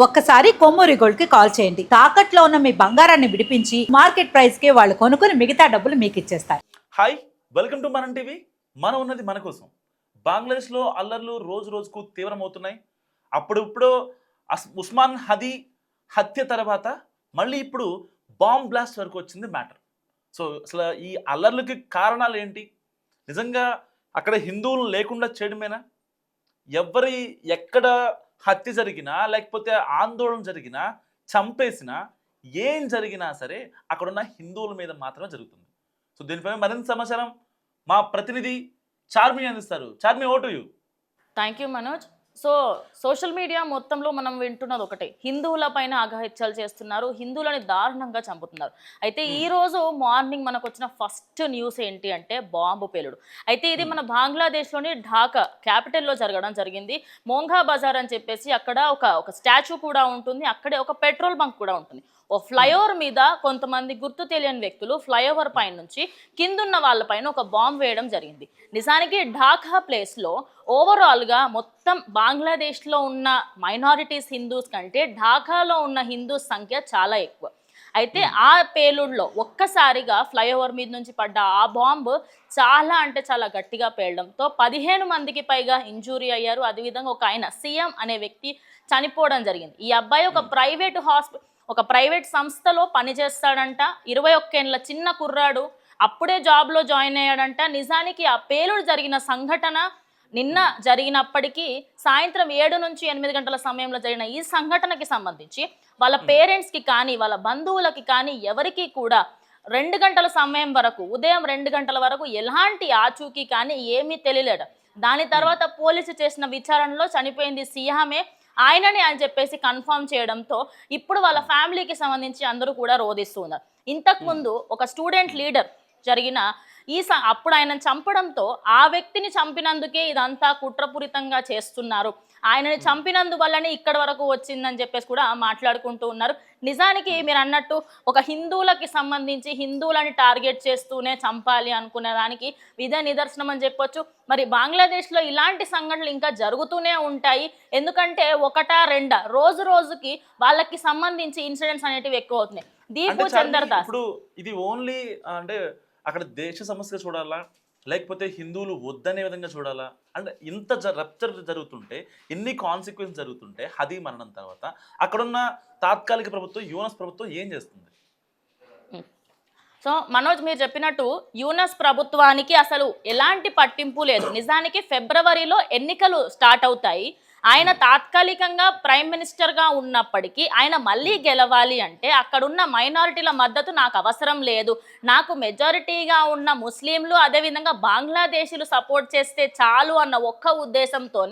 ఒక్కసారి కొమ్మూరి గోల్డ్కి కాల్ చేయండి. తాకట్లో ఉన్న మీ బంగారాన్ని విడిపించి మార్కెట్ ప్రైస్కి వాళ్ళు కొనుక్కుని మిగతా డబ్బులు మీకు ఇచ్చేస్తారు hi welcome to Manam TV. మనం ఉన్నది మన కోసం. బంగ్లాదేశ్లో అల్లర్లు రోజు రోజుకు తీవ్రమవుతున్నాయి. అప్పుడిప్పుడు అస్- ఉస్మాన్ హదీ హత్య తర్వాత మళ్ళీ ఇప్పుడు బాంబ్ బ్లాస్ట్ వరకు వచ్చింది మ్యాటర్. సో అసలు ఈ అల్లర్లకి కారణాలు ఏంటి? నిజంగా అక్కడ హిందువులు లేకుండా చేయడమేనా? ఎవరి ఎక్కడ హత్య జరిగినా లేకపోతే ఆందోళన జరిగినా చంపేసినా ఏం జరిగినా సరే అక్కడున్న హిందువుల మీద మాత్రమే జరుగుతుంది. సో దీనిపై మరింత సమాచారం మా ప్రతినిధి చార్మి అందిస్తారు. Charmi over to you thank you Manoj so social media మొత్తంలో మనం వింటున్నది ఒకటే. హిందువుల పైన అఘహత్యలు చేస్తున్నారు హిందువులని దారుణంగా చంపుతున్నారు. అయితే ఈ రోజు మార్నింగ్ మనకు వచ్చిన ఫస్ట్ న్యూస్ ఏంటి అంటే బాంబు పేలుడు. అయితే ఇది మన బంగ్లాదేశ్లోని ఢాకా క్యాపిటల్లో జరగడం జరిగింది. మోంఘా బజార్ అని చెప్పేసి అక్కడ ఒక ఒక స్టాచ్యూ కూడా ఉంటుంది. అక్కడే ఒక పెట్రోల్ బంక్ కూడా ఉంటుంది. ఓ ఫ్లైఓవర్ మీద కొంతమంది గుర్తు తెలియని వ్యక్తులు ఫ్లైఓవర్ పైన నుంచి కిందున్న వాళ్ళపైన ఒక బాంబ్ వేయడం జరిగింది. నిజానికి ఢాకా ప్లేస్లో ఓవరాల్గా మొత్తం బంగ్లాదేశ్లో ఉన్న మైనారిటీస్ హిందూస్ కంటే ఢాకాలో ఉన్న హిందూస్ సంఖ్య చాలా ఎక్కువ. అయితే ఆ పేలుడులో ఒక్కసారిగా ఫ్లైఓవర్ మీద నుంచి పడ్డ ఆ బాంబు చాలా అంటే చాలా గట్టిగా పేలడంతో పదిహేను మందికి పైగా ఇంజూరీ అయ్యారు. అదేవిధంగా ఒక ఆయన సీఎం అనే వ్యక్తి చనిపోవడం జరిగింది. ఈ అబ్బాయి ఒక ప్రైవేట్ హాస్పిటల్ ఒక ప్రైవేట్ సంస్థలో పనిచేస్తాడంట. ఇరవై ఒక్కేళ్ళ చిన్న కుర్రాడు అప్పుడే జాబ్లో జాయిన్ అయ్యాడంట. నిజానికి ఆ పేలుడు జరిగిన సంఘటన నిన్న జరిగినప్పటికీ సాయంత్రం ఏడు నుంచి ఎనిమిది గంటల సమయంలో జరిగిన ఈ సంఘటనకి సంబంధించి వాళ్ళ పేరెంట్స్కి కానీ వాళ్ళ బంధువులకి కానీ ఎవరికి కూడా రెండు గంటల సమయం వరకు ఉదయం రెండు గంటల వరకు ఎలాంటి ఆచూకీ కానీ ఏమీ తెలియలేడు. దాని తర్వాత పోలీసు చేసిన విచారణలో చనిపోయింది సియామే. ఆయనని అని చెప్పేసి కన్ఫర్మ్ చేయడంతో ఇప్పుడు వాళ్ళ ఫ్యామిలీకి సంబంధించి అందరూ కూడా రోధిస్తూ ఉన్నారు ఒక స్టూడెంట్ లీడర్ జరిగిన ఈ స అప్పుడు ఆయన చంపడంతో ఆ వ్యక్తిని చంపినందుకే ఇదంతా కుట్రపూరితంగా చేస్తున్నారు. ఆయనని చంపినందువల్లనే ఇక్కడ వరకు వచ్చిందని చెప్పేసి కూడా మాట్లాడుకుంటూ ఉన్నారు. నిజానికి మీరు అన్నట్టు ఒక హిందువులకి సంబంధించి హిందువులని టార్గెట్ చేస్తూనే చంపాలి అనుకునే దానికి ఇదే నిదర్శనం అని చెప్పొచ్చు. మరి బంగ్లాదేశ్లో ఇలాంటి సంఘటనలు ఇంకా జరుగుతూనే ఉంటాయి. ఎందుకంటే ఒకటా రెండా రోజు రోజుకి వాళ్ళకి సంబంధించి ఇన్సిడెంట్స్ అనేటివి ఎక్కువ అవుతున్నాయి. దీపు చందర్దాస్ ఇప్పుడు ఇది ఓన్లీ అంటే అక్కడ దేశ సమస్య చూడాలా? లేకపోతే హిందువులు వద్దనే విధంగా చూడాలా? అంటే ఇంత రప్చర్ జరుగుతుంటే ఎన్ని కాన్సిక్వెన్స్ జరుగుతుంటే హది మరణం తర్వాత అక్కడున్న తాత్కాలిక ప్రభుత్వం యూనస్ ప్రభుత్వం ఏం చేస్తుంది? సో మనోజ్ మీరు చెప్పినట్టు యూనస్ ప్రభుత్వానికి అసలు ఎలాంటి పట్టింపు లేదు. నిజానికి ఫిబ్రవరిలో ఎన్నికలు స్టార్ట్ అవుతాయి. ఆయన తాత్కాలికంగా ప్రైమ్ మినిస్టర్గా ఉన్నప్పటికీ ఆయన మళ్ళీ గెలవాలి అంటే అక్కడున్న మైనారిటీల మద్దతు నాకు అవసరం లేదు. నాకు మెజారిటీగా ఉన్న ముస్లింలు అదేవిధంగా బంగ్లాదేశీలు సపోర్ట్ చేస్తే చాలు అన్న ఒక్క ఉద్దేశంతో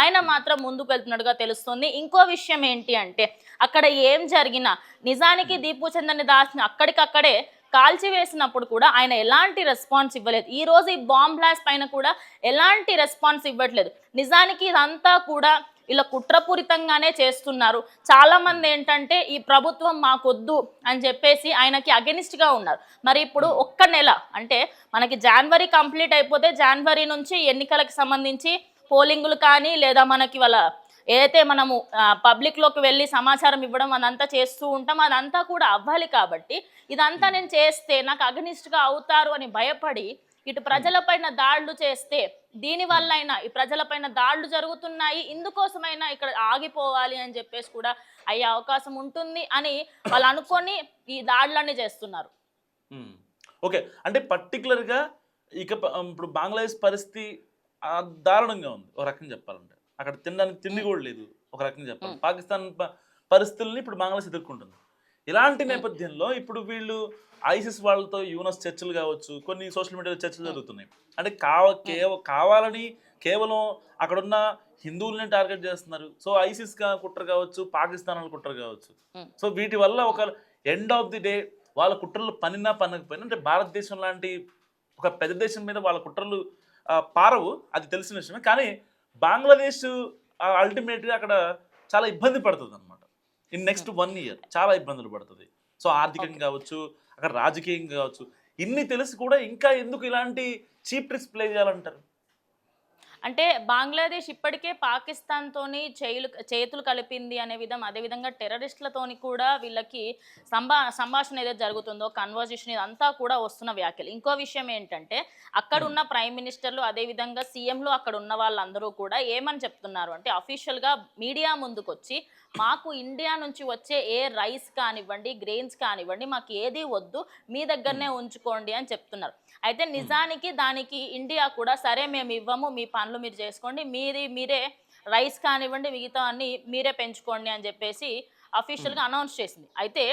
ఆయన మాత్రం ముందుకు వెళ్తున్నట్టుగా తెలుస్తుంది. ఇంకో విషయం ఏంటి అంటే అక్కడ ఏం జరిగినా నిజానికి దీపు చంద్రని దాస్ని అక్కడికక్కడే కాల్చివేసినప్పుడు కూడా ఆయన ఎలాంటి రెస్పాన్స్ ఇవ్వలేదు. ఈ రోజు ఈ బాంబ్ బ్లాస్ట్ పైన కూడా ఎలాంటి రెస్పాన్స్ ఇవ్వట్లేదు. నిజానికి ఇదంతా కూడా ఇలా కుట్రపూరితంగానే చేస్తున్నారు. చాలా మంది ఏంటంటే ఈ ప్రభుత్వం మాకొద్దు అని చెప్పేసి ఆయనకి against గా ఉన్నారు. మరి ఇప్పుడు ఒక్క నెల అంటే మనకి జనవరి కంప్లీట్ అయిపోతే జనవరి నుంచి ఎన్నికలకు సంబంధించి పోలింగులు కానీ లేదా మనకి వాళ్ళ ఏదైతే మనము పబ్లిక్లోకి వెళ్ళి సమాచారం ఇవ్వడం అదంతా చేస్తూ ఉంటాం అదంతా కూడా అవ్వాలి కాబట్టి ఇదంతా నేను చేస్తే నాకు అగనిస్ట్గా అవుతారు అని భయపడి ఇటు ప్రజలపైన దాడులు చేస్తే దీనివల్ల అయినా ఈ ప్రజలపైన దాడులు జరుగుతున్నాయి ఇందుకోసమైనా ఇక్కడ ఆగిపోవాలి అని చెప్పేసి కూడా అయ్యే అవకాశం ఉంటుంది అని వాళ్ళు అనుకొని ఈ దాడులన్నీ చేస్తున్నారు. ఓకే. అంటే పర్టికులర్గా ఇక ఇప్పుడు బంగ్లాదేశ్ పరిస్థితి దారుణంగా ఉంది. ఒక రకంగా చెప్పాలంటే. అక్కడ తినడానికి తిండి కూడా లేదు. ఒక రకంగా చెప్పాలి. మ్మ్. పాకిస్తాన్ పరిస్థితుల్ని ఇప్పుడు బంగ్లాదేశ్ ఎదుర్కొంటుంది. ఇలాంటి నేపథ్యంలో ఇప్పుడు వీళ్ళు ఐసిస్ వాళ్ళతో యూనస్ చర్చలు కావచ్చు కొన్ని సోషల్ మీడియాలో చర్చలు జరుగుతున్నాయి. అంటే కావ కేవ కావాలని కేవలం అక్కడున్న హిందువుల్ని టార్గెట్ చేస్తున్నారు. సో ఐసిస్ కుట్ర కావచ్చు పాకిస్తాన్ వాళ్ళ కుట్ర కావచ్చు. సో వీటి వల్ల ఒక ఎండ్ ఆఫ్ ది డే వాళ్ళ కుట్రలు పనినా పనకపోయినా అంటే భారతదేశం లాంటి ఒక పెద్ద దేశం మీద వాళ్ళ కుట్రలు పారవు. అది తెలిసిన విషయమే. కానీ బంగ్లాదేశ్ అల్టిమేట్గా అక్కడ చాలా ఇబ్బంది పడుతుంది అనమాట ఇన్ నెక్స్ట్ వన్ ఇయర్ చాలా ఇబ్బందులు పడుతుంది. సో ఆర్థికంగా కావచ్చు అక్కడ రాజకీయంగా కావచ్చు ఇన్ని తెలిసి కూడా ఇంకా ఎందుకు ఇలాంటి చీప్ ట్రిక్స్ ప్లే చేయాలంటారు? అంటే బంగ్లాదేశ్ ఇప్పటికే పాకిస్తాన్తోని చేయులు చేతులు కలిపింది అనే విధం అదేవిధంగా టెర్రరిస్టులతోని కూడా వీళ్ళకి సంభా సంభాషణ ఏదైతే జరుగుతుందో కన్వర్జేషన్ ఇదంతా కూడా వస్తున్న వ్యాఖ్యలు. ఇంకో విషయం ఏంటంటే అక్కడ ఉన్న ప్రైమ్ మినిస్టర్లు అదేవిధంగా సీఎంలు అక్కడ ఉన్న వాళ్ళందరూ కూడా ఏమని చెప్తున్నారు అంటే అఫీషియల్గా మీడియా ముందుకొచ్చి మాకు ఇండియా నుంచి వచ్చే ఏ రైస్ కానివ్వండి గ్రెయిన్స్ కానివ్వండి మాకు ఏది వద్దు మీ దగ్గరనే ఉంచుకోండి అని చెప్తున్నారు. అయితే నిజానికి దానికి ఇండియా కూడా సరే మేము ఇవ్వము మీ పనులు మీరు చేసుకోండి మీది మీరే రైస్ కానివ్వండి మిగతా అన్ని మీరే పెంచుకోండి అని చెప్పేసి అఫీషియల్గా అనౌన్స్ చేసింది. అయితే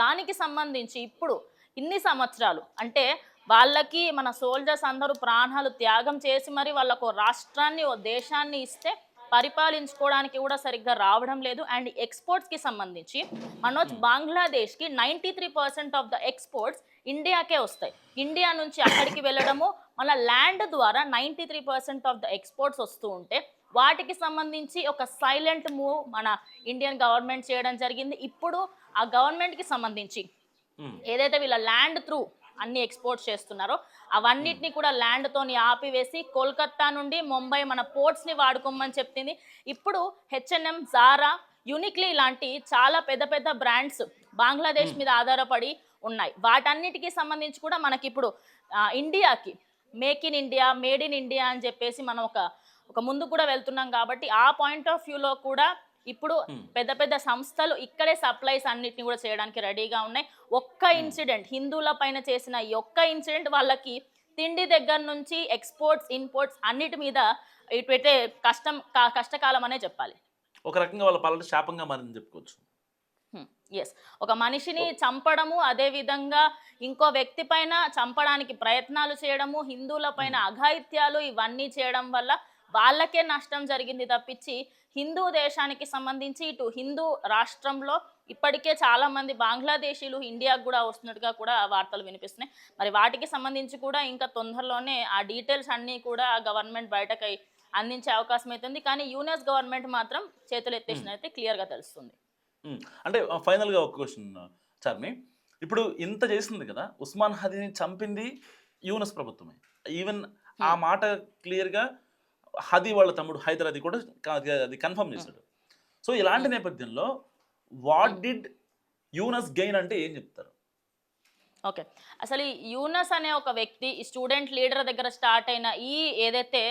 దానికి సంబంధించి ఇప్పుడు ఇన్ని సంవత్సరాలు అంటే వాళ్ళకి మన సోల్జర్స్ అందరూ ప్రాణాలు త్యాగం చేసి మరి వాళ్ళకు రాష్ట్రాన్ని ఓ దేశాన్ని ఇస్తే పరిపాలించుకోవడానికి కూడా సరిగ్గా రావడం లేదు. అండ్ ఎక్స్పోర్ట్స్కి సంబంధించి Manoj బంగ్లాదేశ్కి ninety three percent of the exports ఇండియాకే వస్తాయి. ఇండియా నుంచి అక్కడికి వెళ్ళడము మళ్ళీ ల్యాండ్ ద్వారా ninety three percent of the exports వస్తూ ఉంటే వాటికి సంబంధించి ఒక సైలెంట్ మూవ్ మన ఇండియన్ గవర్నమెంట్ చేయడం జరిగింది. ఇప్పుడు ఆ గవర్నమెంట్కి సంబంధించి ఏదైతే వీళ్ళ ల్యాండ్ త్రూ అన్ని ఎక్స్పోర్ట్స్ చేస్తున్నారో అవన్నిటిని కూడా ల్యాండ్తోని ఆపివేసి కోల్కత్తా నుండి ముంబై మన పోర్ట్స్ని వాడుకోమని చెప్పింది. ఇప్పుడు హెచ్ఎన్ఎం జారా యూనిక్లీ లాంటి చాలా పెద్ద పెద్ద బ్రాండ్స్ బంగ్లాదేశ్ మీద ఆధారపడి ఉన్నాయి. వాటన్నిటికీ సంబంధించి కూడా మనకి ఇప్పుడు ఇండియాకి make in India made in India అని చెప్పేసి మనం ఒక ఒక ముందు కూడా వెళ్తున్నాం కాబట్టి ఆ పాయింట్ ఆఫ్ వ్యూలో కూడా ఇప్పుడు పెద్ద పెద్ద సంస్థలు ఇక్కడే సప్లైస్ అన్నిటిని కూడా చేయడానికి రెడీగా ఉన్నాయి. ఒక్క ఇన్సిడెంట్ హిందువుల పైన చేసిన ఈ ఒక్క ఇన్సిడెంట్ వాళ్ళకి తిండి దగ్గర నుంచి ఎక్స్పోర్ట్స్ ఇన్పోర్ట్స్ అన్నిటి మీద ఇటు పెట్టే కష్టం కష్టకాలం అనే చెప్పాలి. ఒక రకంగా వాళ్ళ పాలన శాపంగా మారిందని చెప్పుకోవచ్చు. ఎస్ ఒక మనిషిని చంపడము అదే విధంగా ఇంకో వ్యక్తి పైన చంపడానికి ప్రయత్నాలు చేయడము హిందువుల పైన అఘాయిత్యాలు ఇవన్నీ చేయడం వల్ల వాళ్ళకే నష్టం జరిగింది తప్పించి హిందూ దేశానికి సంబంధించి ఇటు హిందూ రాష్ట్రంలో ఇప్పటికే చాలా మంది బంగ్లాదేశీలు ఇండియాకు కూడా వస్తున్నట్టుగా కూడా వార్తలు వినిపిస్తున్నాయి. మరి వాటికి సంబంధించి కూడా ఇంకా తొందరలోనే ఆ డీటెయిల్స్ అన్నీ కూడా గవర్నమెంట్ బయటకు అందించే అవకాశం అవుతుంది కానీ యూనియస్ గవర్నమెంట్ మాత్రం చేతులు ఎత్తేసినైతే క్లియర్గా తెలుస్తుంది. అంటే ఫైనల్గా ఒక క్వశ్చన్ చార్మి. ఇప్పుడు ఇంత చేసింది కదా ఉస్మాన్ హదీని చంపింది యూనస్ ప్రభుత్వమే. ఈవెన్ ఆ మాట క్లియర్గా హదీ వాళ్ళ తమ్ముడు హైదర్ అది కూడా అది కన్ఫర్మ్ చేశాడు. సో ఇలాంటి నేపథ్యంలో వాట్ డిడ్ యూనస్ గెయిన్ అంటే ఏం చెప్తారు? ఓకే. అసలు ఈ యూనస్ అనే ఒక వ్యక్తి ఈ స్టూడెంట్ లీడర్ దగ్గర స్టార్ట్ అయిన ఈ ఏదైతే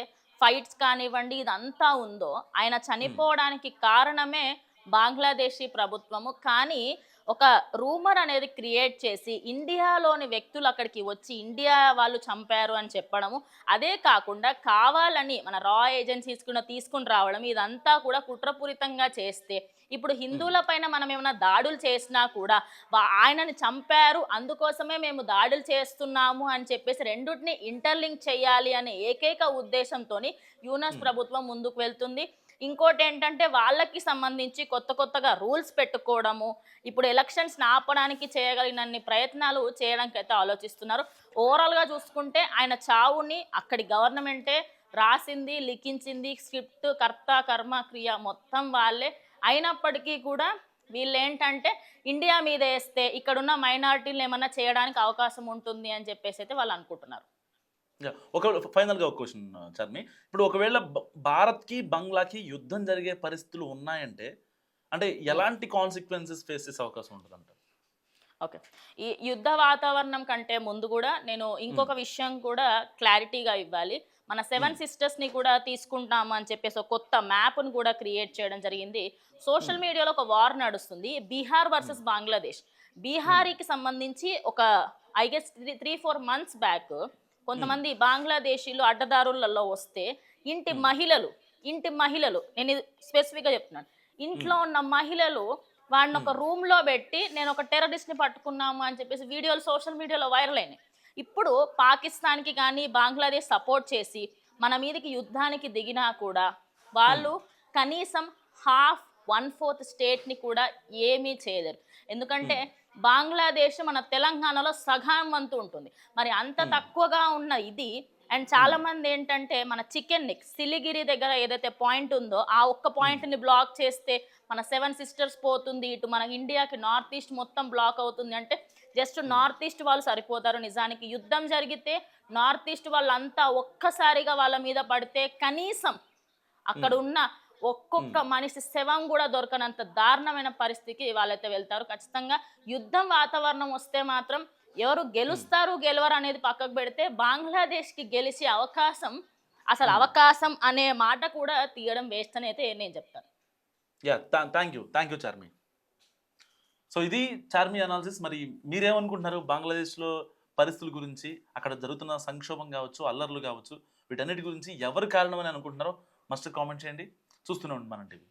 ఫైట్స్ కానివ్వండి ఇదంతా ఉందో ఆయన చనిపోవడానికి కారణమే బంగ్లాదేశీ ప్రభుత్వము. కానీ ఒక రూమర్ అనేది క్రియేట్ చేసి ఇండియాలోని వ్యక్తులు అక్కడికి వచ్చి ఇండియా వాళ్ళు చంపారు అని చెప్పడము. అదే కాకుండా కావాలని మన రా ఏజెన్సీస్ కూడా తీసుకుని రావడం ఇదంతా కూడా కుట్రపూరితంగా చేస్తే ఇప్పుడు హిందువుల పైన మనం ఏమైనా దాడులు చేసినా కూడా ఆయనని చంపారు అందుకోసమే మేము దాడులు చేస్తున్నాము అని చెప్పేసి రెండుటిని ఇంటర్లింక్ చేయాలి అనే ఏకైక ఉద్దేశంతో యూనస్ ప్రభుత్వం ముందుకు వెళ్తుంది. ఇంకోటి ఏంటంటే వాళ్ళకి సంబంధించి కొత్త కొత్తగా రూల్స్ పెట్టుకోవడము ఇప్పుడు ఎలక్షన్స్ ఆపడానికి చేయగలిగినన్ని ప్రయత్నాలు చేయడానికి అయితే ఆలోచిస్తున్నారు. ఓవరాల్గా చూసుకుంటే ఆయన చావుని అక్కడి గవర్నమెంటే రాసింది లిఖించింది స్క్రిప్ట్ కర్త కర్మ క్రియ మొత్తం వాళ్ళే. అయినప్పటికీ కూడా వీళ్ళు ఏంటంటే ఇండియా మీద వేస్తే ఇక్కడున్న మైనారిటీలు ఏమన్నా చేయడానికి అవకాశం ఉంటుంది అని చెప్పేసి అయితే వాళ్ళు అనుకుంటున్నారు. ఒక ఫైనల్గా ఒక క్వశ్చన్ చర్మి ఇప్పుడు ఒకవేళ భారత్కి బంగ్లాకి యుద్ధం జరిగే పరిస్థితులు ఉన్నాయంటే అంటే ఎలాంటి కాన్సిక్వెన్సెస్ ఫేస్ చేసే అవకాశం ఉంటుంది అంటారు ఓకే. ఈ యుద్ధ వాతావరణం కంటే ముందు కూడా నేను ఇంకొక విషయం కూడా క్లారిటీగా ఇవ్వాలి. మన సెవెన్ సిస్టర్స్ని కూడా తీసుకుంటాము అని చెప్పేసి ఒక కొత్త మ్యాప్ను కూడా క్రియేట్ చేయడం జరిగింది. సోషల్ మీడియాలో ఒక వార్ నడుస్తుంది. బీహార్ వర్సెస్ బంగ్లాదేశ్. బీహారీకి సంబంధించి ఒక I guess three three four months back కొంతమంది బంగ్లాదేశీలు అడ్డదారులలో వస్తే ఇంటి మహిళలు ఇంటి మహిళలు నేను స్పెసిఫిక్గా చెప్తున్నాను. ఇంట్లో ఉన్న మహిళలు వాడిని ఒక రూమ్లో పెట్టి నేను ఒక టెర్రరిస్ట్ని పట్టుకున్నాము అని చెప్పేసి వీడియోలు సోషల్ మీడియాలో వైరల్ అయినాయి. ఇప్పుడు పాకిస్తాన్కి కానీ బంగ్లాదేశ్ సపోర్ట్ చేసి మన మీదకి యుద్ధానికి దిగినా కూడా వాళ్ళు కనీసం హాఫ్ వన్ ఫోర్త్ స్టేట్ని కూడా ఏమీ చేయలేరు. ఎందుకంటే బంగ్లాదేశ్ మన తెలంగాణలో సగం వంతు ఉంటుంది. మరి అంత తక్కువగా ఉన్న ఇది అండ్ చాలా మంది ఏంటంటే మన చికెన్ నిక్ సిలిగిరి దగ్గర ఏదైతే పాయింట్ ఉందో ఆ ఒక్క పాయింట్ని బ్లాక్ చేస్తే మన సెవెన్ సిస్టర్స్ పోతుంది ఇటు మన ఇండియాకి నార్త్ ఈస్ట్ మొత్తం బ్లాక్ అవుతుంది అంటే జస్ట్ నార్త్ ఈస్ట్ వాళ్ళు సరిపోతారు నిజానికి. యుద్ధం జరిగితే నార్త్ ఈస్ట్ వాళ్ళంతా ఒక్కసారిగా వాళ్ళ మీద పడితే కనీసం అక్కడ ఉన్న ఒక్కొక్క మనిషి శవం కూడా దొరకనంత దారుణమైన పరిస్థితికి వాళ్ళైతే వెళ్తారు. ఖచ్చితంగా యుద్ధం వాతావరణం వస్తే మాత్రం ఎవరు గెలుస్తారు గెలవరు అనేది పక్కకు పెడితే బంగ్లాదేశ్కి గెలిచే అవకాశం అసలు అవకాశం అనే మాట కూడా తీయడం వేస్ట్ అని అయితే నేను చెప్తాను. Yeah thank you thank you Charmi. So ఇది చార్మి అనాలిసిస్. మరి మీరేమనుకుంటున్నారు బంగ్లాదేశ్లో పరిస్థితుల గురించి? అక్కడ జరుగుతున్న సంక్షోభం కావచ్చు అల్లర్లు కావచ్చు వీటన్నిటి గురించి ఎవరు కారణమని అనుకుంటున్నారో మస్ట్ కామెంట్ చేయండి. చూస్తూనే ఉంటుంది మన టీవీ.